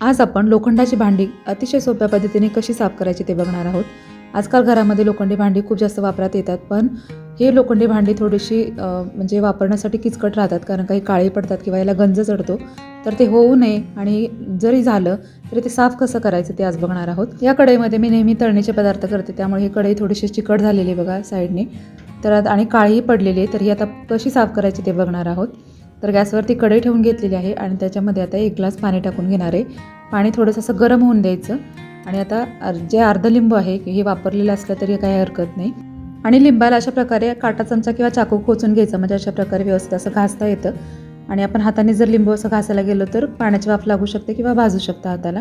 आज आपण लोखंडाची भांडी अतिशय सोप्या पद्धतीने कशी साफ करायची ते बघणार आहोत. आजकाल घरामध्ये लोखंडी भांडी खूप जास्त वापरात येतात पण हे लोखंडी भांडी थोडीशी म्हणजे वापरण्यासाठी किचकट राहतात कारण काही काळी पडतात किंवा याला गंज चढतो तर ते होऊ नये आणि जरी झालं तरी ते साफ कसं करायचं ते आज बघणार आहोत. या कढईमध्ये मी नेहमी तळणीचे पदार्थ करते त्यामुळे ही कढई थोडीशी चिकट झालेली आहे बघा साईडने. तर आणि काळीही पडलेली आहे तर ही आता कशी साफ करायची ते बघणार आहोत. तर गॅसवरती कढई ठेवून घेतलेली आहे आणि त्याच्यामध्ये आता एक ग्लास पाणी टाकून घेणार आहे. पाणी थोडंसं असं गरम होऊन द्यायचं. आणि आता जे अर्ध लिंबू आहे हे वापरलेलं असलं तरी काही हरकत नाही. आणि लिंबाला अशा प्रकारे काटा चमचा किंवा चाकू खोचून घ्यायचा म्हणजे अशा प्रकारे व्यवस्थित असं घासता येतं. आणि आपण हाताने जर लिंबू असं घासायला गेलो तर पाण्याची वाफ लागू शकते किंवा भाजू शकता हाताला.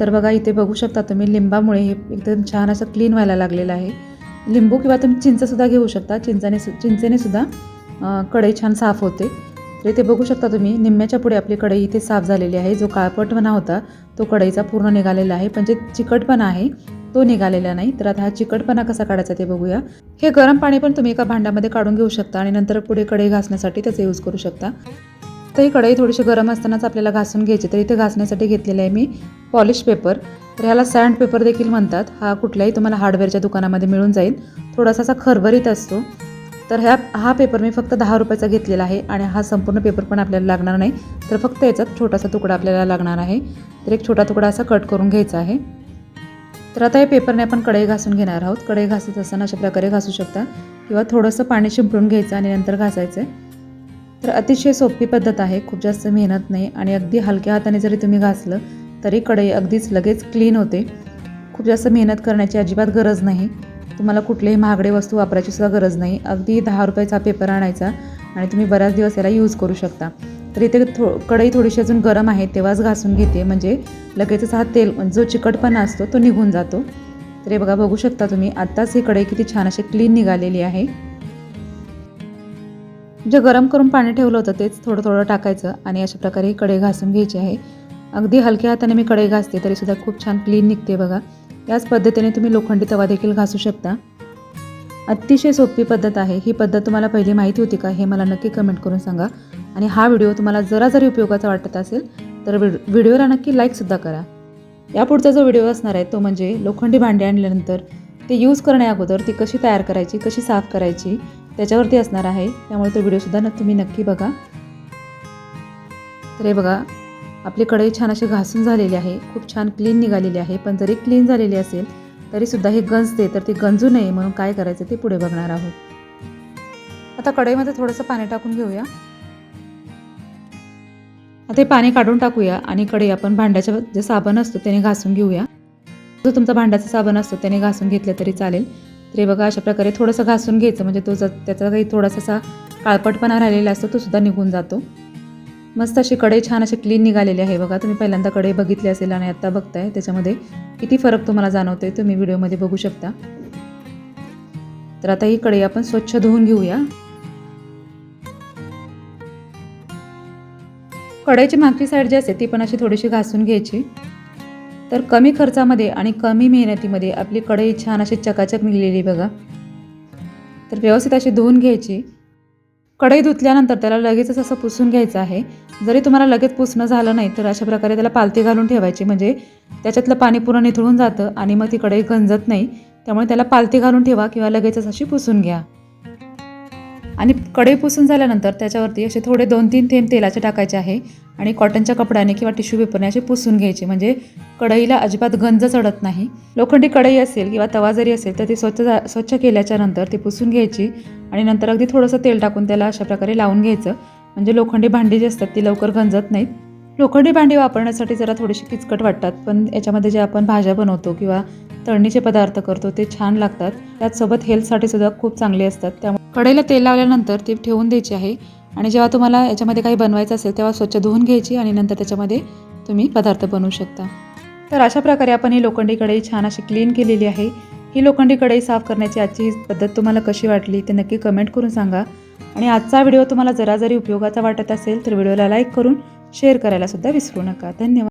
तर बघा इथे बघू शकता तुम्ही लिंबामुळे हे एकदम छान असं क्लीन व्हायला लागलेलं आहे. लिंबू किंवा तुम्ही चिंचसुद्धा घेऊ शकता. चिंचाने सु चिंचेनेसुद्धा कढई छान साफ होते. तर इथे बघू शकता तुम्ही निम्म्याच्या पुढे आपली कढई इथे साफ झालेली आहे. जो काळपटपणा होता तो कढईचा पूर्ण निघालेला आहे. पण जे चिकटपणा आहे तो निघालेला नाही. तर आता हा चिकटपणा कसा काढायचा ते बघूया. हे गरम पाणी पण तुम्ही एका भांड्यामध्ये काढून घेऊ शकता आणि नंतर पुढे कढई घासण्यासाठी त्याचा यूज करू शकता. तर ही कढई थोडीशी गरम असतानाच आपल्याला घासून घ्यायची. तर इथे घासण्यासाठी घेतलेलं आहे मी पॉलिश पेपर. तर ह्याला सँड पेपर देखील म्हणतात. हा कुठल्याही तुम्हाला हार्डवेअरच्या दुकानामध्ये मिळून जाईल. थोडासा असा खरभरीत असतो. तर ह्या हा पेपर मी फक्त दहा रुपयाचा घेतलेला आहे आणि हा संपूर्ण पेपर पण आपल्याला लागणार नाही. तर फक्त याचा छोटासा तुकडा आपल्याला लागणार आहे. तर एक छोटा तुकडा असा कट करून घ्यायचा आहे. तर आता या पेपरने आपण कढई घासून घेणार आहोत. कढई घासत असताना अशा प्रकारे घासू शकता. किंवा थोडंसं पाणी शिंपडून घ्यायचं आणि नंतर घासायचं. तर अतिशय सोपी पद्धत आहे. खूप जास्त मेहनत नाही आणि अगदी हलक्या हाताने जरी तुम्ही घासलं तरी कढई अगदीच लगेच क्लीन होते. खूप जास्त मेहनत करण्याची अजिबात गरज नाही. तुम्हाला कुठलेही महागडे वस्तू वापरायची सुद्धा गरज नाही. अगदी दहा रुपयाचा पेपर आणायचा आणि तुम्ही बऱ्याच दिवस याला यूज करू शकता. तर इथे थो कढई थोडीशी अजून गरम आहे तेव्हाच घासून घेते. म्हणजे लगेचच हा तेल जो चिकटपणा असतो तो निघून जातो. तर हे बघा बघू शकता तुम्ही आत्ताच ही कढई किती छान अशी क्लीन निघालेली आहे. जे गरम करून पाणी ठेवलं होतं तेच थोडं थोडं टाकायचं आणि अशा प्रकारे ही कढई घासून घ्यायची आहे. अगदी हलक्या हाताने मी कढई घासते तरीसुद्धा खूप छान क्लीन निघते बघा. याच पद्धतीने तुम्ही लोखंडी तवा देखील घासू शकता. अतिशय सोपी पद्धत आहे. ही पद्धत तुम्हाला पहिली माहिती होती का हे मला नक्की कमेंट करून सांगा. आणि हा व्हिडिओ तुम्हाला जरा जरी उपयोगाचा वाटत असेल तर व्हिडिओला नक्की लाईकसुद्धा करा. यापुढचा जो व्हिडिओ असणार आहे तो म्हणजे लोखंडी भांडी आणल्यानंतर ते यूज करण्या अगोदर ती कशी तयार करायची कशी साफ करायची त्याच्यावरती असणार आहे. त्यामुळे तो व्हिडिओसुद्धा न तुम्ही नक्की बघा. तर हे बघा आपली कढई छान अशी घासून झालेली आहे खूप छान क्लीन निघालेली आहे. पण जरी क्लीन झालेली असेल तरीसुद्धा हे गंजते तर ती गंजू नये म्हणून काय करायचं ते पुढे बघणार आहोत. आता कढईमध्ये थोडंसं पाणी टाकून घेऊया. आता हे पाणी काढून टाकूया आणि कढई आपण भांड्याच्या जे साबण असतो त्याने घासून घेऊया. जो तुमचा भांड्याचा साबण असतो त्याने घासून घेतलं तरी चालेल. तर हे बघा अशा प्रकारे थोडंसं घासून घ्यायचं म्हणजे तो जर त्याचा काही थोडासा असा काळपटपणा राहिलेला असतो तो सुद्धा निघून जातो. मस्त अशी कढई छान अशी क्लीन निघालेली आहे. बघा तुम्ही पहिल्यांदा कढई बघितली असेल आणि आत्ता बघताय त्याच्यामध्ये किती फरक तुम्हाला जाणवतोय तुम्ही व्हिडिओमध्ये बघू शकता. तर आता ही कढई आपण स्वच्छ धुवून घेऊया. कढईची मागची साईड जी असते ती पण अशी थोडीशी घासून घ्यायची. तर कमी खर्चामध्ये आणि कमी मेहनतीमध्ये आपली कढई छान अशी चकाचक निघलेली बघा. तर व्यवस्थित अशी धुवून घ्यायची. कढई धुतल्यानंतर त्याला लगेचच असं पुसून घ्यायचं आहे. जरी तुम्हाला लगेच पुसणं झालं नाही तर अशा प्रकारे त्याला पालथी घालून ठेवायची. म्हणजे त्याच्यातलं पाणी पूर्ण निथळून जातं आणि मग ती कढई गंजत नाही. त्यामुळे त्याला पालथी घालून ठेवा किंवा लगेचच अशी पुसून घ्या. आणि कढई पुसून झाल्यानंतर त्याच्यावरती असे थोडे दोन तीन थेंब तेलाचे टाकायचे आहे आणि कॉटनच्या कपड्याने किंवा टिश्यू पेपरने असे पुसून घ्यायचे. म्हणजे कढईला अजिबात गंज चढत नाही. लोखंडी कढई असेल किंवा तवा जरी असेल तर ती स्वच्छ स्वच्छ केल्याच्यानंतर ती पुसून घ्यायची आणि नंतर अगदी थोडंसं तेल टाकून त्याला अशा प्रकारे लावून घ्यायचं. म्हणजे लोखंडी भांडी जी असतात ती लवकर गंजत नाहीत. लोखंडी भांडी वापरण्यासाठी जरा थोडीशी किचकट वाटतात. पण याच्यामध्ये जे आपण भाज्या बनवतो किंवा तळणीचे पदार्थ करतो ते छान लागतात. त्याचसोबत हेल्थसाठी सुद्धा खूप चांगले असतात. त्यामुळे कढईला तेल लावल्यानंतर ती ठेवून द्यायची आहे. आणि जेव्हा तुम्हाला याच्यामध्ये काही बनवायचं असेल तेव्हा स्वच्छ धुवून घ्यायची आणि नंतर त्याच्यामध्ये तुम्ही पदार्थ बनवू शकता. तर अशा प्रकारे आपण ही लोखंडी कढई छान अशी क्लीन केलेली आहे. ही लोखंडी कढई साफ करण्याची आजची ही पद्धत तुम्हाला कशी वाटली ते नक्की कमेंट करून सांगा. आणि आजचा व्हिडिओ तुम्हाला जरा जरी उपयोगाचा वाटत असेल तर व्हिडिओला लाईक करून शेअर करायला सुद्धा विसरू नका. धन्यवाद.